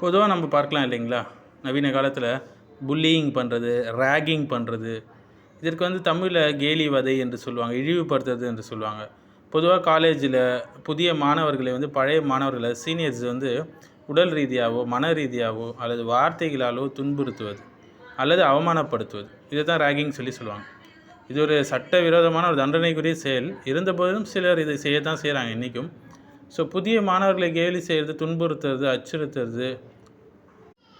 பொதுவாக நம்ம பார்க்கலாம் இல்லைங்களா? நவீன காலத்தில் புல்லியிங் பண்ணுறது ரேகிங் பண்ணுறது இதற்கு வந்து தமிழில் கேலி வதை என்று சொல்லுவாங்க இழிவுபடுத்துறது என்று சொல்லுவாங்க. பொதுவாக காலேஜில் புதிய மாணவர்களை வந்து பழைய மாணவர்களை சீனியர்ஸ் வந்து உடல் ரீதியாகவோ மன ரீதியாகவோ அல்லது வார்த்தைகளாலோ துன்புறுத்துவது அல்லது அவமானப்படுத்துவது. இதை தான் ரேகிங் சொல்லி சொல்லுவாங்க. இது ஒரு சட்டவிரோதமான ஒரு தண்டனைக்குரிய செயல். இருந்தபோதும் சிலர் இதை செய்ய தான் செய்கிறாங்க இன்றைக்கும் ஸோ புதிய மாணவர்களை கேலி செய்கிறது துன்புறுத்துறது அச்சுறுத்துறது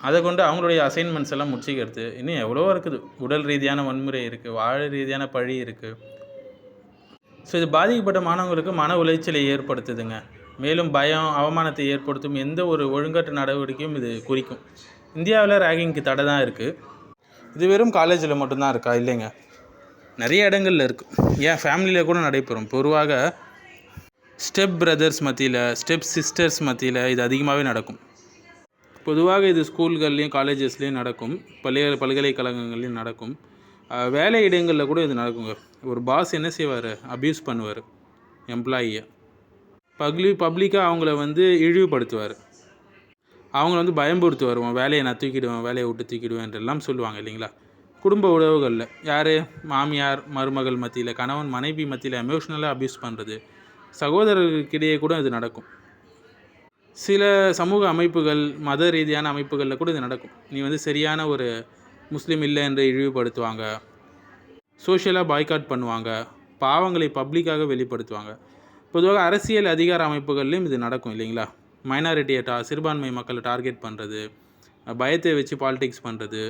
அதை கொண்டு அவங்களுடைய அசைன்மெண்ட்ஸ் எல்லாம் முடிச்சுக்கிறது. இன்னும் எவ்வளவோ இருக்குது. உடல் ரீதியான வன்முறை இருக்குது வாழ ரீதியான பழி இருக்குது ஸோ இது பாதிக்கப்பட்ட மாணவர்களுக்கு மன உளைச்சலை ஏற்படுத்துதுங்க. மேலும் பயம் அவமானத்தை ஏற்படுத்தும் எந்த ஒரு ஒழுங்கற்ற நடவடிக்கையும் இது குறிக்கும். இந்தியாவில் ரேகிங்க்கு தடை தான் இருக்குது இது வெறும் காலேஜில் மட்டும்தான் இருக்கா? இல்லைங்க. நிறைய இடங்கள்ல இருக்குது ஏன் ஃபேமிலியில் கூட நடைபெறும். பொதுவாக ஸ்டெப் பிரதர்ஸ் மத்தியில் ஸ்டெப் சிஸ்டர்ஸ் மத்தியில் இது அதிகமாகவே நடக்கும். பொதுவாக இது ஸ்கூல்கள்லேயும் காலேஜஸ்லேயும் நடக்கும். பள்ளி பல்கலைக்கழகங்கள்லையும் நடக்கும். வேலை இடங்களில் கூட இது நடக்குங்க. ஒரு பாஸ் என்ன செய்வார்? அப்யூஸ் பண்ணுவார். எம்ப்ளாயியை பப்ளி பப்ளிக்காக அவங்கள வந்து இழிவுபடுத்துவார். அவங்கள வந்து பயம்படுத்தி வருவோம் வேலையை நான் தூக்கிடுவேன் வேலையை விட்டு தூக்கிடுவேன்றெல்லாம் சொல்லுவாங்க இல்லைங்களா? குடும்ப உறவுகளில். யார்? மாமியார் மருமகள் மத்தியில் கணவன் மனைவி மத்தியில் எமோஷ்னலாக அப்யூஸ் பண்ணுறது சகோதரர்களுக்கிடையே கூட இது நடக்கும். சில சமூக அமைப்புகள் மத ரீதியான அமைப்புகளில் கூட இது நடக்கும். நீ வந்து சரியான ஒரு முஸ்லீம் இல்லை என்று இழிவுபடுத்துவாங்க. சோஷியலாக பாய்காட் பண்ணுவாங்க. பாவங்களை பப்ளிக்காக வெளிப்படுத்துவாங்க. பொதுவாக அரசியல் அதிகார அமைப்புகள்லையும் இது நடக்கும் இல்லைங்களா? மைனாரிட்டியை டா சிறுபான்மை மக்களை டார்கெட் பண்ணுறது பயத்தை வச்சு பாலிடிக்ஸ் பண்ணுறது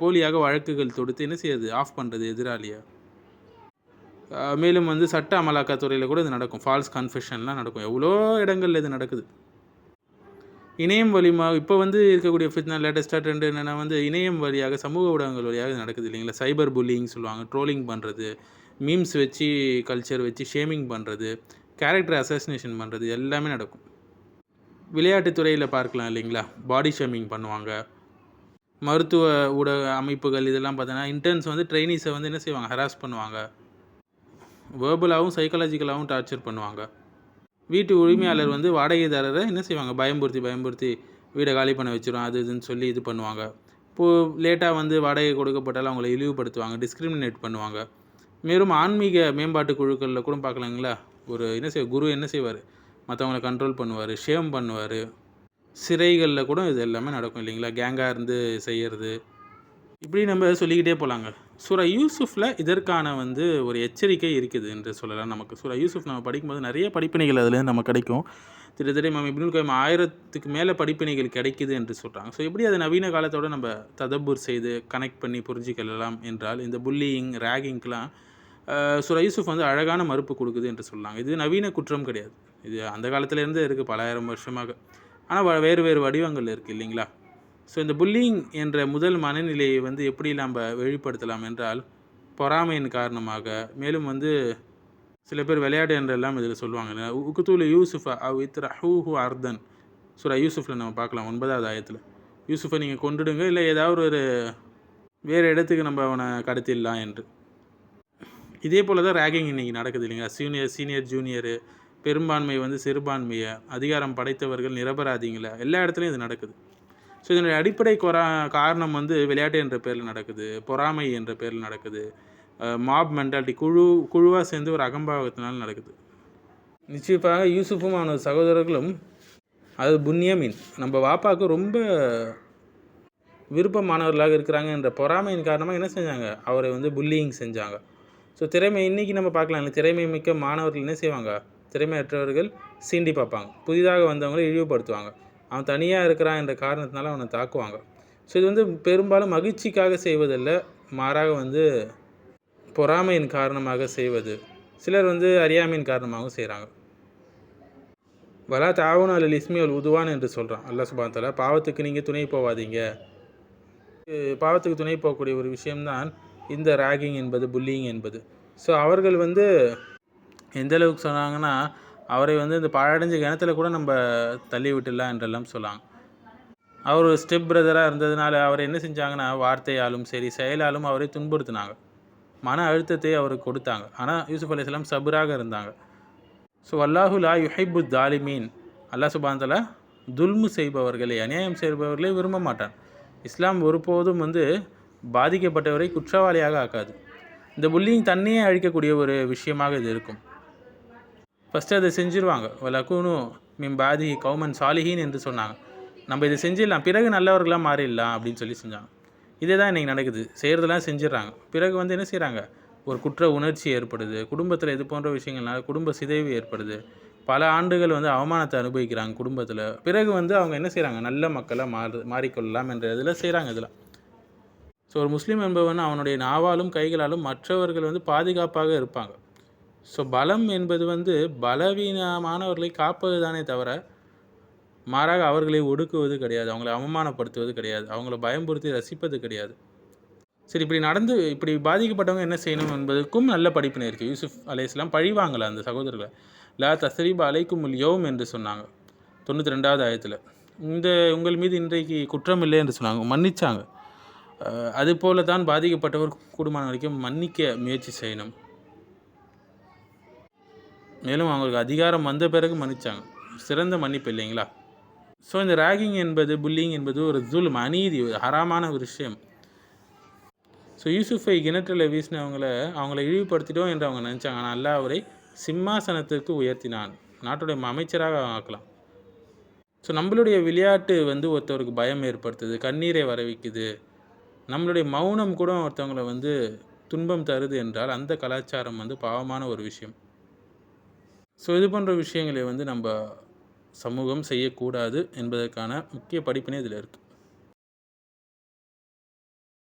போலியாக வழக்குகள் தொடுத்து என்ன செய்யுது ஆஃப் பண்ணுறது எதிராளியை. மேலும் வந்து சட்ட அமலாக்கத்துறையில் கூட இது நடக்கும். ஃபால்ஸ் கன்ஃபெஷன்லாம் நடக்கும். எவ்வளோ இடங்கள்ல இது நடக்குது. இணையம் வழிமா இப்போ வந்து இருக்கக்கூடிய ஃபிட்னா லேட்டஸ்ட்டாக ட்ரெண்ட் என்னென்னா வந்து இணையம் வழியாக சமூக ஊடகங்கள் வழியாக இது நடக்குது இல்லைங்களா? சைபர் புல்லிங் சொல்லுவாங்க. ட்ரோலிங் பண்ணுறது மீம்ஸ் வச்சு கல்ச்சர் வச்சு ஷேமிங் பண்ணுறது கேரக்டர் அசோசினேஷன் பண்ணுறது எல்லாமே நடக்கும். விளையாட்டு துறையில் பார்க்கலாம் இல்லைங்களா? பாடி ஷேமிங் பண்ணுவாங்க. மருத்துவ ஊடக அமைப்புகள் இதெல்லாம் பார்த்தோன்னா இன்டர்ன்ஸ் வந்து ட்ரைனிஸை வந்து என்ன செய்வாங்க? ஹராஸ் பண்ணுவாங்க. வேர்பலாகவும் சைக்காலஜிக்கலாகவும் டார்ச்சர் பண்ணுவாங்க. வீட்டு உரிமையாளர் வந்து வாடகைதாரரை என்ன செய்வாங்க? பயம்படுத்தி பயம்படுத்தி வீடை காலி பண்ண வச்சிடும் அது இதுன்னு சொல்லி இது பண்ணுவாங்க. இப்போது லேட்டாக வந்து வாடகை கொடுக்கப்பட்டாலும் அவங்கள இழிவுபடுத்துவாங்க டிஸ்கிரிமினேட் பண்ணுவாங்க. மேலும் ஆன்மீக மேம்பாட்டு குழுக்களில் கூட பார்க்கலாங்களா? ஒரு என்ன செய்ய குரு என்ன செய்வார்? மற்றவங்கள கண்ட்ரோல் பண்ணுவார் ஷேம் பண்ணுவார். சிறைகளில் கூட இது எல்லாமே நடக்கும் இல்லைங்களா? கேங்காக இருந்து செய்கிறது இப்படி நம்ம சொல்லிக்கிட்டே போகலாங்க சூரா யூசுஃபில் இதற்கான வந்து ஒரு எச்சரிக்கை இருக்குது என்று சொல்லலாம் நமக்கு. சூரா யூசுஃப் நம்ம படிக்கும்போது நிறைய படிப்பினைகள் அதுலேருந்து நம்ம கிடைக்கும். திட்டத்தட்ட நம்ம இப்னுல் கோயம் ஆயிரத்துக்கு மேலே படிப்பினைகள் கிடைக்குது என்று சொல்கிறாங்க ஸோ எப்படி அதை நவீன காலத்தோட நம்ம ததப்பூர் செய்து கனெக்ட் பண்ணி புரிஞ்சிக்கலாம் என்றால் இந்த புல்லியிங் ரேகிங்க்கெலாம் சுரா யூசுஃப் வந்து அழகான மறுப்பு கொடுக்குது என்று சொல்லலாம் இது நவீன குற்றம் கிடையாது. இது அந்த காலத்துலேருந்தே இருக்குது பலாயிரம் வருஷமாக. ஆனால் வேறு வேறு வடிவங்கள் இருக்குது இல்லைங்களா? ஸோ இந்த புல்லிங் என்ற முதல் மனநிலையை வந்து எப்படி நம்ம வெளிப்படுத்தலாம் என்றால் பொறாமையின் காரணமாக மேலும் வந்து சில பேர் விளையாட்டு என்றெல்லாம் இதில் சொல்லுவாங்க. உக்குத்தூல் யூசுஃப் அவ் இத்ர ஹூ ஹூ அர்தன். சுரா யூசுஃபில் நம்ம பார்க்கலாம் ஒன்பதாவது ஆயத்தில். யூசுஃபை நீங்கள் கொண்டுடுங்க இல்லை ஏதாவது ஒரு வேறு இடத்துக்கு நம்ம அவனை கடத்திடலாம் என்று. இதே போல் தான் ரேகிங் இன்றைக்கி நடக்குது இல்லைங்களா? சீனியர் சீனியர் ஜூனியரு பெரும்பான்மை வந்து சிறுபான்மையை அதிகாரம் படைத்தவர்கள் நிரபராதிங்களை எல்லா இடத்துலையும் இது நடக்குது. ஸோ இதனுடைய அடிப்படை கொரா காரணம் வந்து விளையாட்டு என்ற பேரில் நடக்குது பொறாமை என்ற பேரில் நடக்குது மாப் மென்டாலிட்டி குழு குழுவாக சேர்ந்து ஒரு அகம்பாவத்தினால் நடக்குது. நிச்சயமாக யூசுஃபும் அவனது சகோதரர்களும் அது புண்ணியமீன் நம்ம வாப்பாவுக்கு ரொம்ப விருப்பமானவர்களாக இருக்கிறாங்க என்ற பொறாமையின் காரணமாக என்ன செஞ்சாங்க? அவரை வந்து புல்லியிங் செஞ்சாங்க. ஸோ திறமை இன்றைக்கி நம்ம பார்க்கலாம் இல்லை திறமை மிக்க மாணவர்கள் என்ன செய்வாங்க? திறமையற்றவர்கள் சீண்டி பார்ப்பாங்க. புதிதாக வந்தவங்களை இழிவுபடுத்துவாங்க. அவன் தனியாக இருக்கிறான் என்ற காரணத்தினால அவனை தாக்குவாங்க. ஸோ இது வந்து பெரும்பாலும் மகிழ்ச்சிக்காக செய்வதில்லை மாறாக வந்து பொறாமையின் காரணமாக செய்வது. சிலர் வந்து அறியாமையின் காரணமாகவும் செய்கிறாங்க வலா தாவன அல்ல இஸ்மி அல் உதுவான் என்று சொல்கிறான் அல்லா சுபாத்தால பாவத்துக்கு நீங்கள் துணை போவாதீங்க. பாவத்துக்கு துணை போகக்கூடிய ஒரு விஷயம்தான் இந்த ராகிங் என்பது புல்லிங் என்பது. ஸோ அவர்கள் வந்து எந்த அளவுக்கு சொன்னாங்கன்னா அவரை வந்து இந்த பாழடைஞ்ச கிணத்துல கூட நம்ம தள்ளி விட்டுடலாம் என்றெல்லாம் சொன்னாங்க அவர் ஒரு ஸ்டெப் பிரதராக இருந்ததுனால அவர் என்ன செஞ்சாங்கன்னா வார்த்தையாலும் சரி செயலாலும் அவரை துன்புறுத்தினாங்க. மன அழுத்தத்தை அவருக்கு கொடுத்தாங்க. ஆனால் யூசுப் இஸ்லாம் சபுராக இருந்தாங்க. ஸோ அல்லாஹுலா யுஹைபு தாலிமீன் அல்லாஹ் சுபாந்தலா துல்மு செய்பவர்களை அநியாயம் செய்பவர்களை விரும்ப மாட்டான். இஸ்லாம் ஒருபோதும் வந்து பாதிக்கப்பட்டவரை குற்றவாளியாக ஆக்காது. இந்த புல்லிங் தன்னையே அழிக்கக்கூடிய ஒரு விஷயமாக இது இருக்கும். ஃபஸ்ட்டு அதை செஞ்சுருவாங்க. வலக்கூனு மின் பாதி கௌமன் சாலிஹின் என்று சொன்னாங்க. நம்ம இதை செஞ்சிடலாம். பிறகு நல்லவர்களாக மாறிடலாம் அப்படின்னு சொல்லி செஞ்சாங்க. இதே தான் இன்றைக்கி நடக்குது. செய்கிறதெல்லாம் செஞ்சிடறாங்க. பிறகு வந்து என்ன செய்கிறாங்க ஒரு குற்ற உணர்ச்சி ஏற்படுது. குடும்பத்தில் இது போன்ற விஷயங்கள்னால குடும்ப சிதைவு ஏற்படுது. பல ஆண்டுகள் வந்து அவமானத்தை அனுபவிக்கிறாங்க குடும்பத்தில். பிறகு வந்து அவங்க என்ன செய்கிறாங்க நல்ல மக்களை மாறு மாறிக்கொள்ளலாம் என்ற இதில் செய்கிறாங்க இதில். ஸோ ஒரு முஸ்லீம் என்பவன் அவனுடைய நாவாலும் கைகளாலும் மற்றவர்கள் வந்து பாதுகாப்பாக இருப்பாங்க. ஸோ பலம் என்பது வந்து பலவீனமானவர்களை காப்பது தானே தவிர மாறாக அவர்களை ஒடுக்குவது கிடையாது அவங்களை அவமானப்படுத்துவது கிடையாது அவங்கள பயம்படுத்தி ரசிப்பது கிடையாது. சரி இப்படி நடந்து இப்படி பாதிக்கப்பட்டவங்க என்ன செய்யணும் என்பதற்கும் நல்ல படிப்பினை இருக்குது யூசுஃப் அலையாம் பழிவாங்கலை அந்த சகோதரர்களை. லா தசரீப் அலைக்கும் யோம் என்று சொன்னாங்க. தொண்ணூற்றி ரெண்டாவது ஆயத்தில். இந்த உங்கள் மீது இன்றைக்கு குற்றம் இல்லை என்று சொன்னாங்க. மன்னிச்சாங்க. அதுபோல அது தான் பாதிக்கப்பட்டவர் கூடுமான வரைக்கும் மன்னிக்க முயற்சி செய்யணும். மேலும் அவங்களுக்கு அதிகாரம் வந்த பிறகு மன்னிச்சாங்க. சிறந்த மன்னிப்பு இல்லைங்களா? ஸோ இந்த ராகிங் என்பது புல்லிங் என்பது ஒரு ஜுல்ம் அநீதி ஒரு ஹராமான ஒரு விஷயம். ஸோ யூசுஃபை கிணற்றில் வீசினவங்கள அவங்கள இழிவுபடுத்திட்டோம் என்று அவங்க நினச்சாங்க. ஆனால் அல்லா அவரை சிம்மாசனத்திற்கு உயர்த்தினான். நாட்டுடைய அமைச்சராக ஆக்கலாம். ஸோ நம்மளுடைய விளையாட்டு வந்து ஒருத்தவருக்கு பயம் ஏற்படுத்துது கண்ணீரை வர வைக்குது நம்மளுடைய மௌனம் கூட ஒருத்தவங்களை வந்து துன்பம் தருது என்றால் அந்த கலாச்சாரம் வந்து பாவமான ஒரு விஷயம். ஸோ இது போன்ற விஷயங்களை வந்து நம்ம சமூகம் செய்யக்கூடாது என்பதற்கான முக்கிய படிப்பினை இதில் இருக்குது